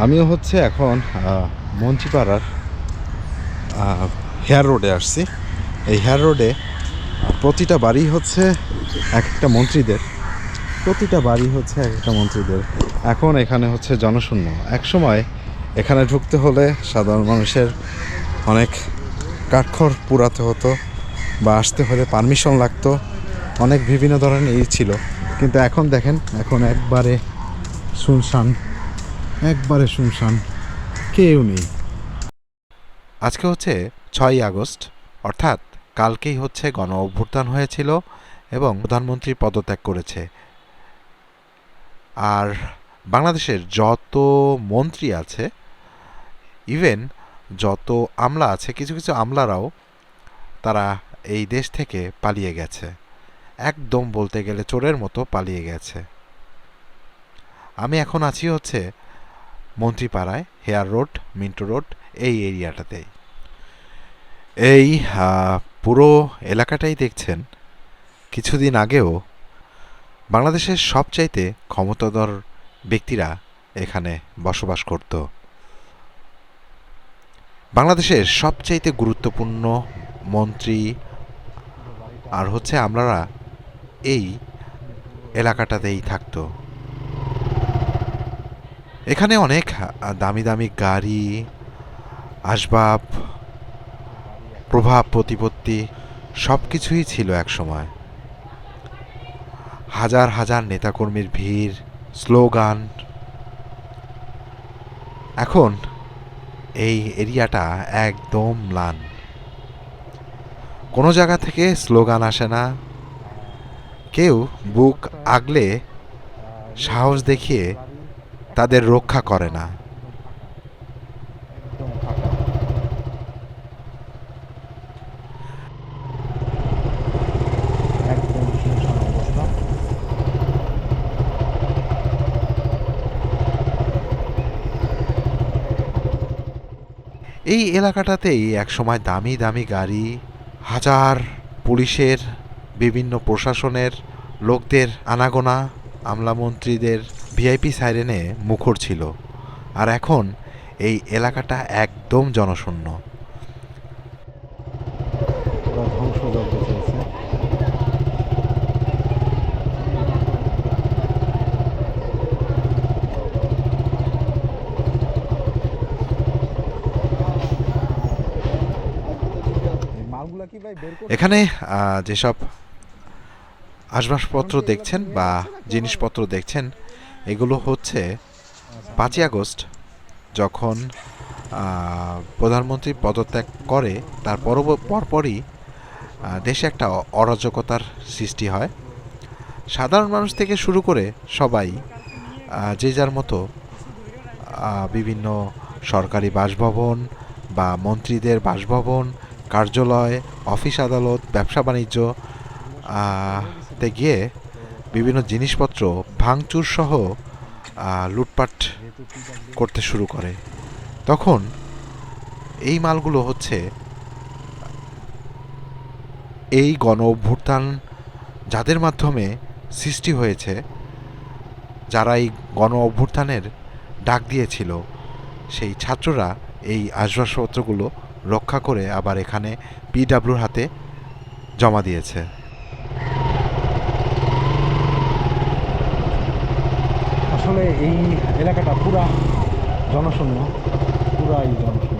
আমিও হচ্ছে এখন মঞ্চিপাড়ার হেয়ার রোডে আসছি। এই হেয়ার রোডে প্রতিটা বাড়ি হচ্ছে এক একটা মন্ত্রীদের। প্রতিটা বাড়ি হচ্ছে এক একটা মন্ত্রীদের। এখন এখানে হচ্ছে জনশূন্য। এক সময় এখানে ঢুকতে হলে সাধারণ মানুষের অনেক কাঠখড় পুরাতে হতো বা আসতে হলে পারমিশন লাগতো। অনেক বিভিন্ন ধরনের ই ছিল। কিন্তু এখন দেখেন, এখন একবারে শুনশান একবারে শুনশান, কেউ নেই। আজকে হচ্ছে ছয়ই আগস্ট, অর্থাৎ কালকেই হচ্ছে গণ অভ্যুত্থান হয়েছিল এবং প্রধানমন্ত্রী পদত্যাগ করেছে। আর বাংলাদেশের যত মন্ত্রী আছে, ইভেন যত আমলা আছে, কিছু কিছু আমলারাও তারা এই দেশ থেকে পালিয়ে গেছে। একদম বলতে গেলে চোরের মতো পালিয়ে গেছে। আমি এখন আছি হচ্ছে মন্ত্রীপাড়ায়, হেয়ার রোড, মিন্টো রোড, এই এরিয়াটাতেই এই পুরো এলাকাটাই দেখছেন। কিছুদিন আগেও বাংলাদেশের সবচাইতে ক্ষমতাধর ব্যক্তিরা এখানে বসবাস করত। বাংলাদেশের সবচাইতে গুরুত্বপূর্ণ মন্ত্রী আর হচ্ছে আমরা এই এলাকাটাতেই থাকতো। এখানে অনেক দামি দামি গাড়ি, আসবাব, প্রভাব, প্রতিপত্তি সব কিছুই ছিল এক সময়। হাজার হাজার নেতাকর্মীর ভিড়, স্লোগান। এখন এই এরিয়াটা একদম ম্লান। কোনো জায়গা থেকে স্লোগান আসে না। কেউ বুক আগলে সাহস দেখিয়ে তাদের রক্ষা করে না। এই এলাকাটাতেই একসময় দামি দামি গাড়ি হাজার পুলিশের বিভিন্ন প্রশাসনের লোকদের আনাগোনা আমলামন্ত্রীদের ভিআইপি সাইরেনে মুখর ছিল আর এখন এই এলাকাটা একদম জনশূন্য। এখানে যেসব আসবাবপত্র দেখছেন বা জিনিসপত্র দেখছেন এগুলো হচ্ছে পাঁচই আগস্ট যখন প্রধানমন্ত্রী পদত্যাগ করে, তার পরপরই দেশে একটা অরাজকতার সৃষ্টি হয়। সাধারণ মানুষ থেকে শুরু করে সবাই যে যার মতো বিভিন্ন সরকারি বাসভবন বা মন্ত্রীদের বাসভবন, কার্যালয়, অফিস আদালত, ব্যবসা বাণিজ্য তে গিয়ে বিভিন্ন জিনিসপত্র ভাঙচুর সহ লুটপাট করতে শুরু করে। তখন এই মালগুলো হচ্ছে, এই গণ অভ্যুত্থান যাদের মাধ্যমে সৃষ্টি হয়েছে, যারা এই গণ অভ্যুত্থানের ডাক দিয়েছিল, সেই ছাত্ররা এই আসবাবপত্রগুলো রক্ষা করে আবার এখানে পিডাব্লিউর হাতে জমা দিয়েছে। আসলে এই এলাকাটা পুরা জনশূন্য পুরাই জনশূন্য।